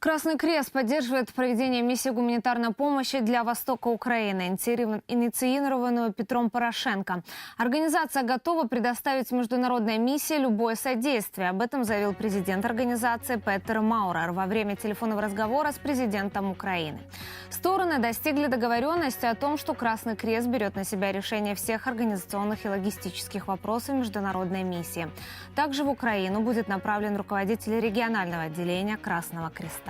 Красный Крест поддерживает проведение миссии гуманитарной помощи для востока Украины, инициированную Петром Порошенко. Организация готова предоставить международной миссии любое содействие. Об этом заявил президент организации Петер Маурер во время телефонного разговора с президентом Украины. Стороны достигли договоренности о том, что Красный Крест берет на себя решение всех организационных и логистических вопросов международной миссии. Также в Украину будет направлен руководитель регионального отделения Красного Креста.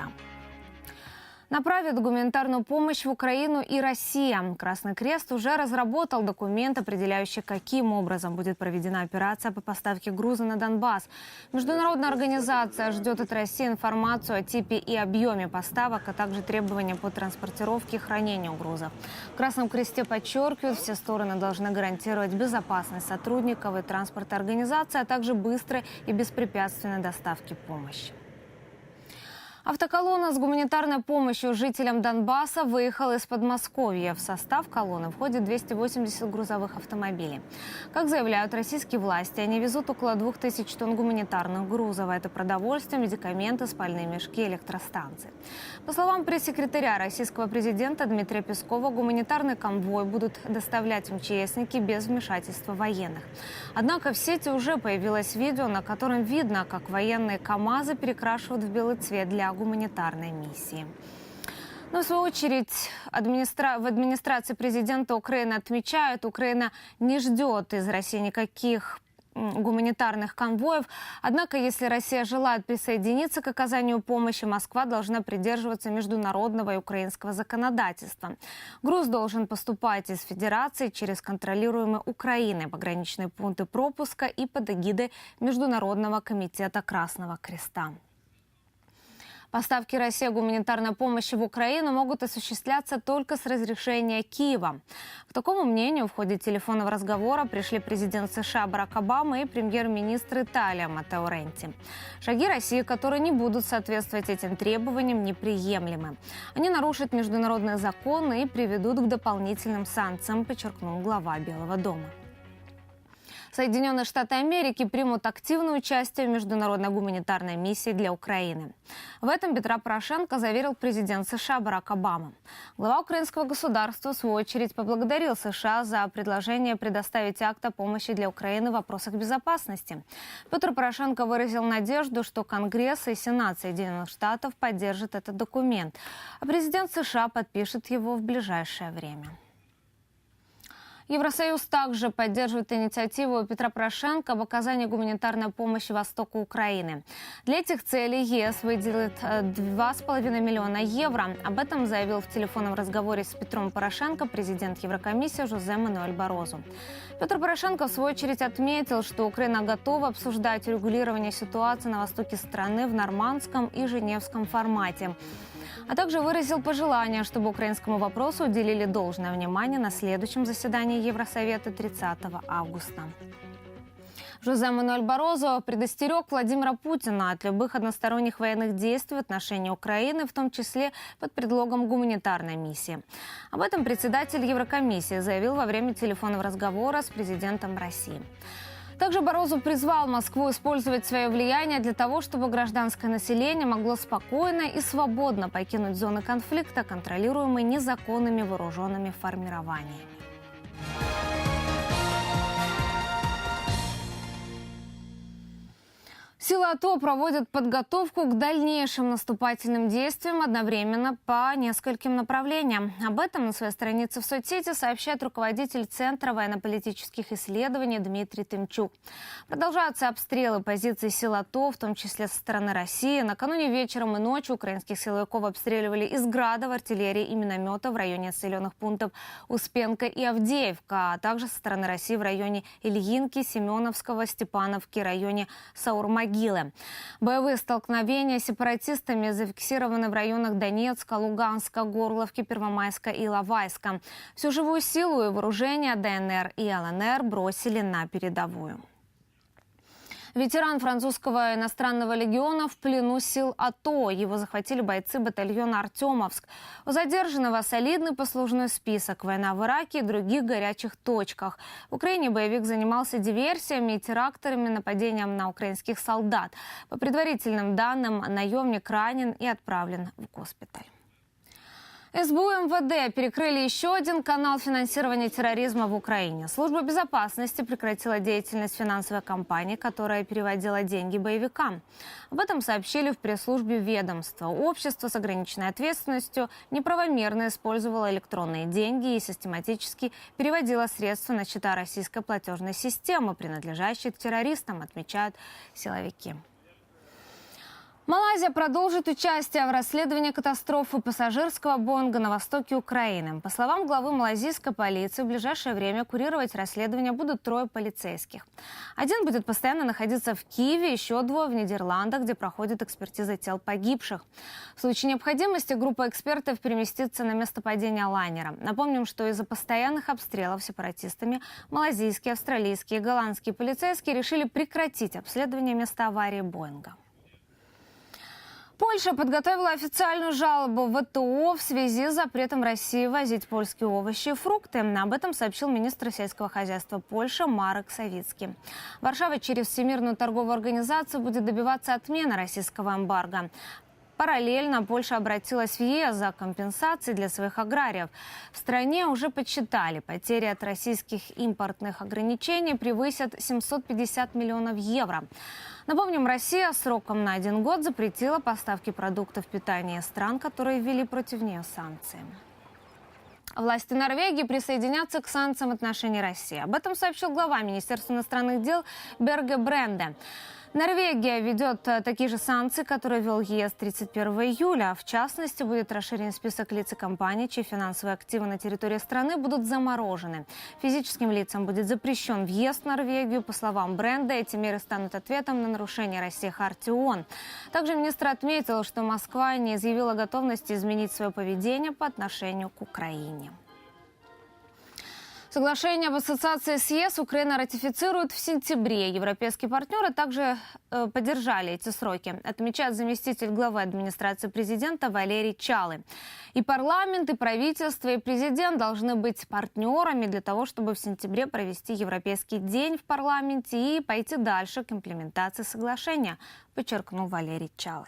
Направит гуманитарную помощь в Украину и Россия. Красный Крест уже разработал документ, определяющий, каким образом будет проведена операция по поставке груза на Донбасс. Международная организация ждет от России информацию о типе и объеме поставок, а также требования по транспортировке и хранению грузов. В Красном Кресте подчеркивают, все стороны должны гарантировать безопасность сотрудников и транспорта организации, а также быстрой и беспрепятственной доставки помощи. Автоколонна с гуманитарной помощью жителям Донбасса выехала из Подмосковья. В состав колонны входит 280 грузовых автомобилей. Как заявляют российские власти, они везут около 2000 тонн гуманитарных грузов. Это продовольствие, медикаменты, спальные мешки, электростанции. По словам пресс-секретаря российского президента Дмитрия Пескова, гуманитарный конвой будут доставлять МЧСники без вмешательства военных. Однако в сети уже появилось видео, на котором видно, как военные КАМАЗы перекрашивают в белый цвет для гуманитарной миссии. Но в свою очередь администра... в администрации президента Украины отмечают, Украина не ждет из России никаких гуманитарных конвоев. Однако, если Россия желает присоединиться к оказанию помощи, Москва должна придерживаться международного и украинского законодательства. Груз должен поступать из Федерации через контролируемые Украиной пограничные пункты пропуска и под эгидой Международного комитета Красного Креста. Поставки России гуманитарной помощи в Украину могут осуществляться только с разрешения Киева. К такому мнению в ходе телефонного разговора пришли президент США Барак Обама и премьер-министр Италии Матео Ренти. Шаги России, которые не будут соответствовать этим требованиям, неприемлемы. Они нарушат международные законы и приведут к дополнительным санкциям, подчеркнул глава Белого дома. Соединенные Штаты Америки примут активное участие в международной гуманитарной миссии для Украины. В этом Петра Порошенко заверил президент США Барак Обама. Глава украинского государства, в свою очередь, поблагодарил США за предложение предоставить акт о помощи для Украины в вопросах безопасности. Петр Порошенко выразил надежду, что Конгресс и Сенат Соединенных Штатов поддержат этот документ, а президент США подпишет его в ближайшее время. Евросоюз также поддерживает инициативу Петра Порошенко об оказании гуманитарной помощи востоку Украины. Для этих целей ЕС выделит 2,5 э, миллиона евро. Об этом заявил в телефонном разговоре с Петром Порошенко президент Еврокомиссии Жозе Мануэль Борозу. Петр Порошенко, в свою очередь, отметил, что Украина готова обсуждать урегулирование ситуации на востоке страны в нормандском и женевском формате а также выразил пожелание, чтобы украинскому вопросу уделили должное внимание на следующем заседании Евросовета 30 августа. Жозе Мануэль Борозо предостерег Владимира Путина от любых односторонних военных действий в отношении Украины, в том числе под предлогом гуманитарной миссии. Об этом председатель Еврокомиссии заявил во время телефонного разговора с президентом России. Также Борозу призвал Москву использовать свое влияние для того, чтобы гражданское население могло спокойно и свободно покинуть зоны конфликта, контролируемые незаконными вооруженными формированиями. Thank you. Силы АТО проводят подготовку к дальнейшим наступательным действиям одновременно по нескольким направлениям. Об этом на своей странице в соцсети сообщает руководитель Центра военно-политических исследований Дмитрий Тымчук. Продолжаются обстрелы позиций сил АТО, в том числе со стороны России. Накануне вечером и ночью украинских силовиков обстреливали из градов, артиллерии и миномета в районе населенных пунктов Успенка и Авдеевка, а также со стороны России в районе Ильинки, Семеновского, Степановки, районе Саурмаги могилы. Боевые столкновения с сепаратистами зафиксированы в районах Донецка, Луганска, Горловки, Первомайска и Лавайска. Всю живую силу и вооружение ДНР и ЛНР бросили на передовую. Ветеран французского иностранного легиона в плену сил АТО. Его захватили бойцы батальона «Артемовск». У задержанного солидный послужной список, война в Ираке и других горячих точках. В Украине боевик занимался диверсиями и терактами, нападением на украинских солдат. По предварительным данным, наемник ранен и отправлен в госпиталь. СБУ МВД перекрыли еще один канал финансирования терроризма в Украине. Служба безопасности прекратила деятельность финансовой компании, которая переводила деньги боевикам. Об этом сообщили в пресс-службе ведомства. Общество с ограниченной ответственностью неправомерно использовало электронные деньги и систематически переводило средства на счета российской платежной системы, принадлежащей террористам, отмечают силовики. Малайзия продолжит участие в расследовании катастрофы пассажирского Бонга на востоке Украины. По словам главы малайзийской полиции, в ближайшее время курировать расследование будут трое полицейских. Один будет постоянно находиться в Киеве, еще двое в Нидерландах, где проходит экспертиза тел погибших. В случае необходимости группа экспертов переместится на место падения лайнера. Напомним, что из-за постоянных обстрелов сепаратистами малайзийские, австралийские и голландские полицейские решили прекратить обследование места аварии Боинга. Польша подготовила официальную жалобу в ВТО в связи с запретом России возить польские овощи и фрукты. Об этом сообщил министр сельского хозяйства Польши Марек Савицкий. Варшава через Всемирную торговую организацию будет добиваться отмены российского эмбарго. Параллельно Польша обратилась в ЕС за компенсацией для своих аграриев. В стране уже подсчитали, потери от российских импортных ограничений превысят 750 миллионов евро. Напомним, Россия сроком на один год запретила поставки продуктов питания стран, которые ввели против нее санкции. Власти Норвегии присоединятся к санкциям в отношении России. Об этом сообщил глава Министерства иностранных дел Берге Бренде. Норвегия ведет э, такие же санкции, которые ввел ЕС 31 июля. В частности, будет расширен список лиц и компаний, чьи финансовые активы на территории страны будут заморожены. Физическим лицам будет запрещен въезд в Норвегию. По словам бренда, эти меры станут ответом на нарушение России Хартии ООН. Также министр отметил, что Москва не изъявила готовности изменить свое поведение по отношению к Украине. Соглашение об ассоциации с ЕС Украина ратифицирует в сентябре. Европейские партнеры также э, поддержали эти сроки, отмечает заместитель главы администрации президента Валерий Чалы. И парламент, и правительство, и президент должны быть партнерами для того, чтобы в сентябре провести Европейский день в парламенте и пойти дальше к имплементации соглашения, подчеркнул Валерий Чалы.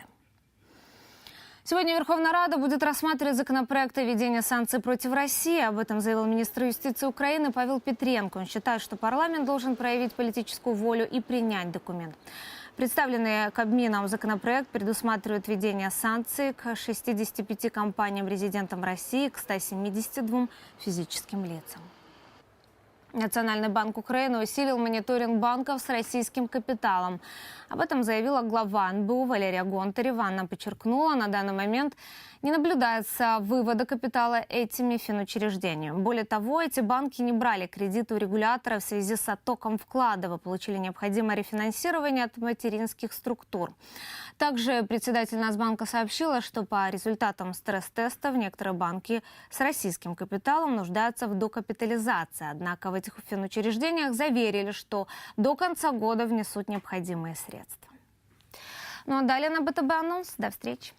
Сегодня Верховная Рада будет рассматривать законопроект о введении санкций против России. Об этом заявил министр юстиции Украины Павел Петренко. Он считает, что парламент должен проявить политическую волю и принять документ. Представленный Кабмином законопроект предусматривает введение санкций к 65 компаниям-резидентам России, к 172 физическим лицам. Национальный банк Украины усилил мониторинг банков с российским капиталом. Об этом заявила глава НБУ Валерия Гонтарева. Она подчеркнула, на данный момент не наблюдается вывода капитала этими финучреждениями. Более того, эти банки не брали кредиты у регулятора в связи с оттоком вкладов и получили необходимое рефинансирование от материнских структур. Также председатель Нацбанка сообщила, что по результатам стресс-теста в некоторые банки с российским капиталом нуждаются в докапитализации. Однако в этих финучреждениях заверили, что до конца года внесут необходимые средства. Ну а далее на БТБ анонс. До встречи.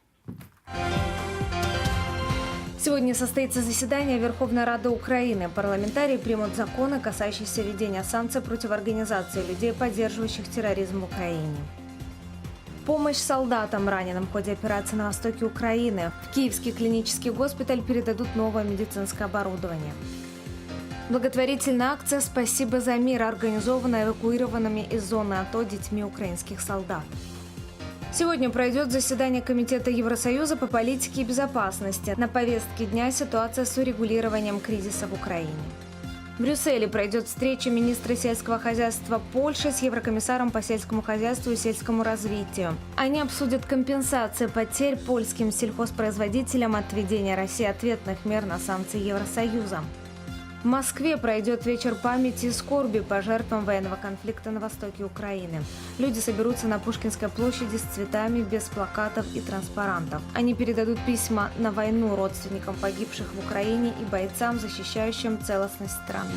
Сегодня состоится заседание Верховной Рады Украины. Парламентарии примут законы, касающиеся введения санкций против организации людей, поддерживающих терроризм в Украине. Помощь солдатам, раненым в ходе операции на востоке Украины. В Киевский клинический госпиталь передадут новое медицинское оборудование. Благотворительная акция «Спасибо за мир», организована эвакуированными из зоны АТО детьми украинских солдат. Сегодня пройдет заседание Комитета Евросоюза по политике и безопасности. На повестке дня ситуация с урегулированием кризиса в Украине. В Брюсселе пройдет встреча министра сельского хозяйства Польши с еврокомиссаром по сельскому хозяйству и сельскому развитию. Они обсудят компенсации потерь польским сельхозпроизводителям от введения России ответных мер на санкции Евросоюза. В Москве пройдет вечер памяти и скорби по жертвам военного конфликта на востоке Украины. Люди соберутся на Пушкинской площади с цветами, без плакатов и транспарантов. Они передадут письма на войну родственникам погибших в Украине и бойцам, защищающим целостность страны.